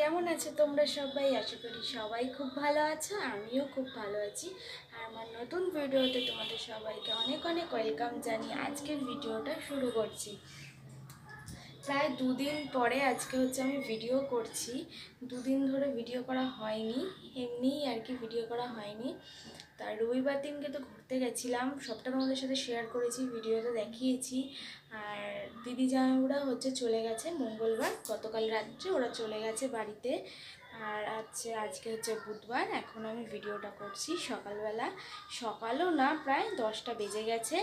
কেমন আছো তোমরা সবাই? আশা করি সবাই খুব ভালো আছো, আমিও খুব ভালো আছি। আর আমার নতুন ভিডিওতে তোমাদের সবাইকে অনেক অনেক ওয়েলকাম জানিয়ে আজকের ভিডিওটা শুরু করছি। প্রায় দুদিন পরে আজকে হচ্ছে আমি ভিডিও করছি। দুদিন ধরে ভিডিও করা হয়নি, এমনিই আর কি ভিডিও করা হয়নি। তার রবিবার দিনকে তো ঘুরতে গেছিলাম, সবটা তোমাদের সাথে শেয়ার করেছি ভিডিওতে দেখিয়েছি। আর দিদি জামাইবুড়া হচ্ছে চলে গেছে মঙ্গলবার, গতকাল রাত্রে ওরা চলে গেছে বাড়িতে। আর আছে আজকে হচ্ছে বুধবার, এখন আমি ভিডিওটা করছি সকালবেলা। সকালও না, প্রায় দশটা বেজে গেছে।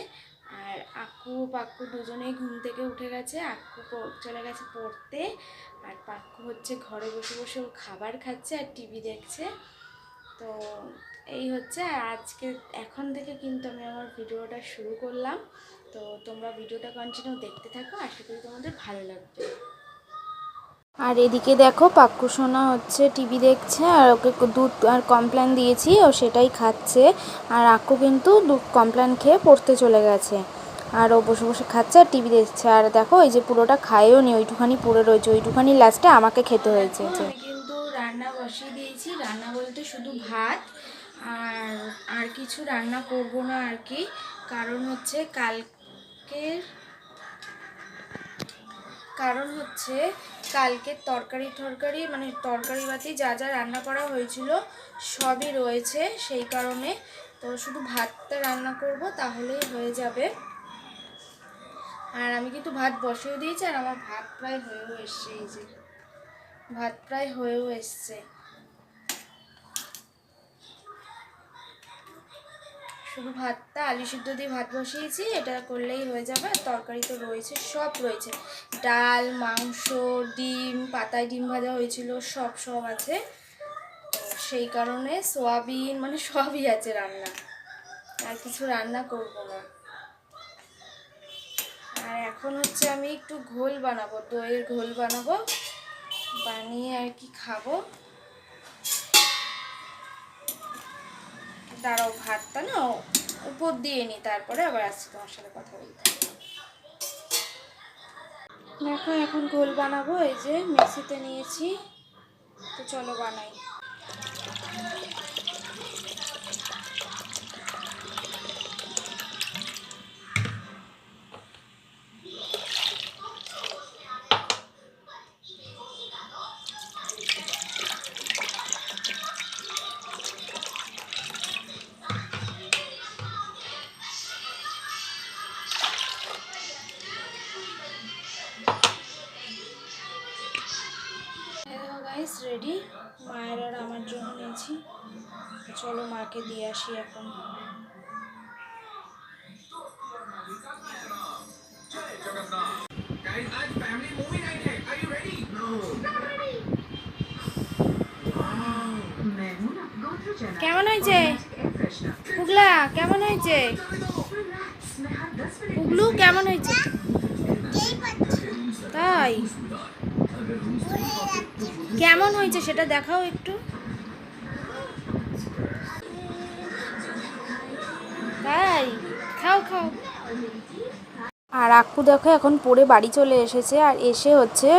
আর আক্কু পাক্কু দুজনেই ঘুম থেকে উঠে গেছে, আক্কু চলে গেছে পড়তে, আর পাক্কু হচ্ছে ঘরে বসে বসে খাবার খাচ্ছে আর টিভি দেখছে। তো এই হচ্ছে, আর আজকে এখন থেকে কিন্তু আমি আমার ভিডিওটা শুরু করলাম। তো তোমরা ভিডিওটা কন্টিনিউ দেখতে থাকো, আশা করি তোমাদের ভালো লাগবে। আর এদিকে দেখো পাক্কু সোনা হচ্ছে টিভি দেখছে, আর ওকে দুধ আর কমপ্ল্যান দিয়েছি, ও সেটাই খাচ্ছে। আর আক্কু কিন্তু দুধ কমপ্ল্যান খেয়ে পড়তে চলে গেছে। আর ও বসে বসে খাচ্ছে আর টিভি দেখছে। আর দেখো, এই যে পুরোটা খায়ও নি, ওইটুখানি পড়ে রয়েছে, ওইটুখানি লাস্টে আমাকে খেতে হয়েছে। কিন্তু রান্না বসিয়ে দিয়েছি। রান্না বলতে শুধু ভাত, আর আর কিছু রান্না করব না আর কি। কারণ হচ্ছে কালকের, কারণ হচ্ছে কালকে তরকারি টরকারি মানে তরকারি বাতি যা যা রান্না করা হয়েছিল সবই রয়েছে সেই কারণে। তো শুধু ভাতটা রান্না করব, তাহলেই হয়ে যাবে। আর আমি কিন্তু ভাত বসিয়ে দিয়েছি, আর আমার ভাত প্রায় হয়েও এসছে, এই যে। ভাত প্রায় হয়েও এসছে। শুধু ভাতটা, আলু সিদ্ধ দিয়ে ভাত বসিয়েছি, এটা করলেই হয়ে যাবে। আর তরকারি তো রয়েছে, সব রয়েছে। ডাল, মাংস, ডিম, পাতায় ডিম ভাজা হয়েছিল, সব সব আছে। সেই কারণে সোয়াবিন মানে সবই আছে রান্না। আর কিছু রান্না করব না। আর এখন হচ্ছে আমি একটু ঘোল বানাবো, দইয়ের ঘোল বানাবো। বানিয়ে আর কি খাব। দাঁড়াও ভাতটা না, উপর দিয়ে নিই তারপরে আবার আজকে তোমার সাথে কথা বলতে দেখো, এখন গোল বানাবো, এই যে মিক্সিতে নিয়েছি, তো চলো বানাই। আমার জন্য নিয়েছি। চলো মাকে দিয়ে আসি এখন। কেমন হয়েছে? পুগলা কেমন হয়েছে? পুগলু কেমন হয়েছে? তাই। কেমন হয়েছে সেটা দেখাও একটু। খাও খাও। আর আক্কু দেখো এখন পড়ে বাড়ি চলে এসেছে আর এসে হচ্ছে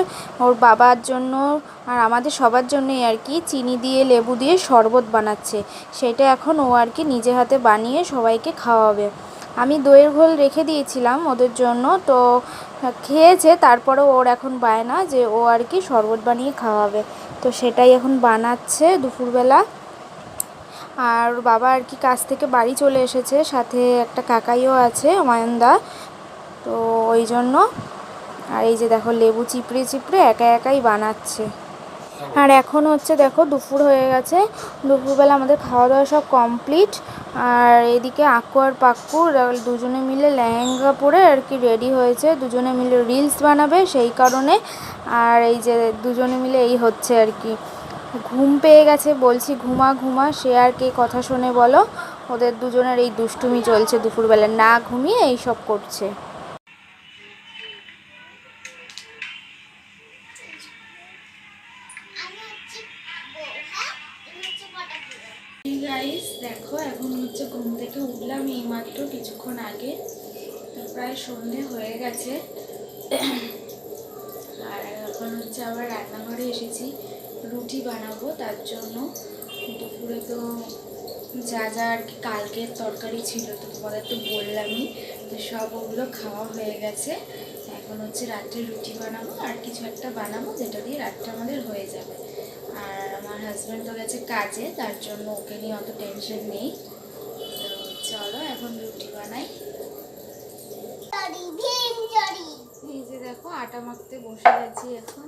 ওর বাবার জন্য আর আমাদের সবার জন্যই আর কি চিনি দিয়ে লেবু দিয়ে শরবত বানাচ্ছে। সেটা এখন ও আর কি নিজে হাতে বানিয়ে সবাইকে খাওয়াবে। আমি দইয়ের ঘোল রেখে দিয়েছিলাম ওদের জন্য, তো খেয়েছে তারপরে ওর এখন বায়না যে ও আর কি শরবত বানিয়ে খাওয়াবে। তো সেটাই এখন বানাচ্ছে দুপুরবেলা। আর বাবা আর কি কাজ থেকে বাড়ি চলে এসেছে। সাথে একটা কাকাইও আছে অয়নদা তো ওই জন্য, আর এই যে দেখো, লেবু চিপড়ে চিপড়ে একা একাই বানাচ্ছে। আর এখন হচ্ছে দেখো, দুপুর হয়ে গেছে। দুপুরবেলা আমাদের খাওয়া দাওয়া সব কমপ্লিট। আর এদিকে আক্কু আর পাক্কু দুজনে মিলে লেহেঙ্গা পরে আর কি রেডি হয়েছে। দুজনে মিলে রিলস বানাবে সেই কারণে। আর এই যে দুজনে মিলে এই হচ্ছে আর কি। ঘুম পেয়ে গেছে, বলছি ঘুমা ঘুমা, সে আর কে কথা শোনে বলো? ওদের দুজনের এই দুষ্টুমি চলছে দুপুরবেলা, না ঘুমিয়ে এই সব করছে। দেখো, এখন হচ্ছে ঘুম থেকে উঠলাম এই মাত্র কিছুক্ষণ আগে। প্রায় সন্ধে হয়ে গেছে। আর এখন হচ্ছে আবার রান্নাঘরে এসেছি। রুটি বানাবো তার জন্য দুপুরে তো যা যা আর কি কালকের তরকারি ছিল তো তোমাদের তো বললামই তো সব ওগুলো খাওয়া হয়ে গেছে। এখন হচ্ছে রাত্রে রুটি বানাবো আর কিছু একটা বানাবো যেটা দিয়ে রাতটা আমাদের হয়ে যাবে। আর আমার হাজব্যান্ড তো গেছে কাজে তার জন্য ওকে নিয়ে অত টেনশন নেই। তো চলো এখন রুটি বানাই। এই যে দেখো আটা মাখতে বসে গেছি এখন।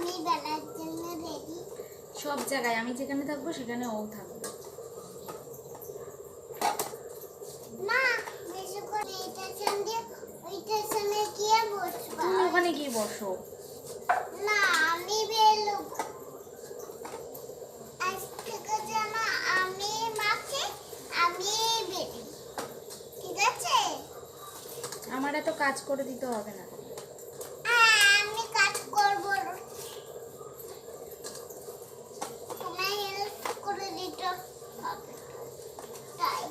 আমি বেলার জন্য রেডি সব জায়গায় আমি যেখানে থাকব সেখানে ও থাকবে। মা বেশি করে সঙ্গে ওইটার সঙ্গে গিয়ে বসবা। তুমি ওখানে গিয়ে বসো। না আমি আজ থেকে আমি মাকে আমি ঠিক আছে? আমার এত কাজ করে দিতে হবে না হ্যাঁ, আমি কাজ করব তোমায় হেল্প করে দিতে হবে তাই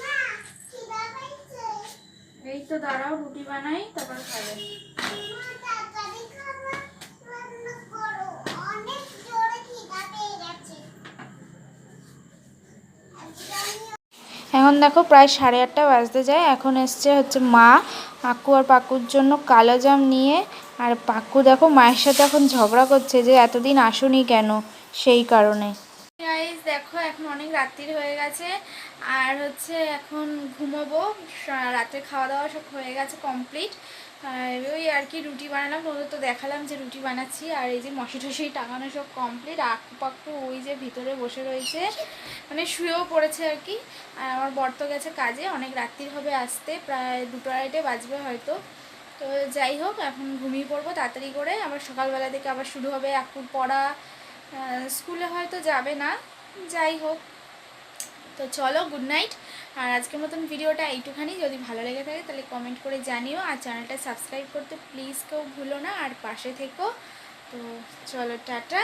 মা খিদা পেয়েছে এই তো দাঁড়াও রুটি বানাই তারপর খাবে। মা তাড়াতাড়ি খাবার রান্না করো অনেক জোরে খিদা পেয়ে গেছে আজকে আমি এখন দেখো প্রায় সাড়ে আটটা বাজতে যায়। এখন এসছে হচ্ছে মা আক্কু আর পাকুর জন্য কালো জাম নিয়ে। আর পাক্কু দেখো মায়ের সাথে এখন ঝগড়া করছে যে এতদিন আসুনি কেন? সেই কারণে। দেখো এখন অনেক রাত্রির হয়ে গেছে। আর হচ্ছে এখন ঘুমোবো রাতে খাওয়া দাওয়া সব হয়ে গেছে কমপ্লিট ওই আর কি রুটি বানালাম, ওদের তো দেখালাম যে রুটি বানাচ্ছি, আর এই যে মশি টসি টাঙানো সব কমপ্লিট পাক্কু ওই যে ভিতরে বসে রয়েছে। মানে শুয়েও পড়েছে আর কি। আর আমার বর তো গেছে কাজে, অনেক রাত্রির হবে আসতে, প্রায় দুটো আড়াইটে বাজবে হয়তো। তো যাই হোক, এখন ঘুমিয়ে পড়ব তাড়াতাড়ি করে। আবার সকালবেলা থেকে আবার শুরু হবে আকুর পড়া। স্কুলে হয়তো যাবে না, যাই হোক। তো চলো গুড নাইট আর আজকের মতন ভিডিওটা এইটুখানি। যদি ভালো লেগে থাকে, তাহলে কমেন্ট করে জানিও। আর চ্যানেলটা সাবস্ক্রাইব করতে প্লিজ কেউ ভুলো না। আর পাশে থেকো। তো চলো, টাটা।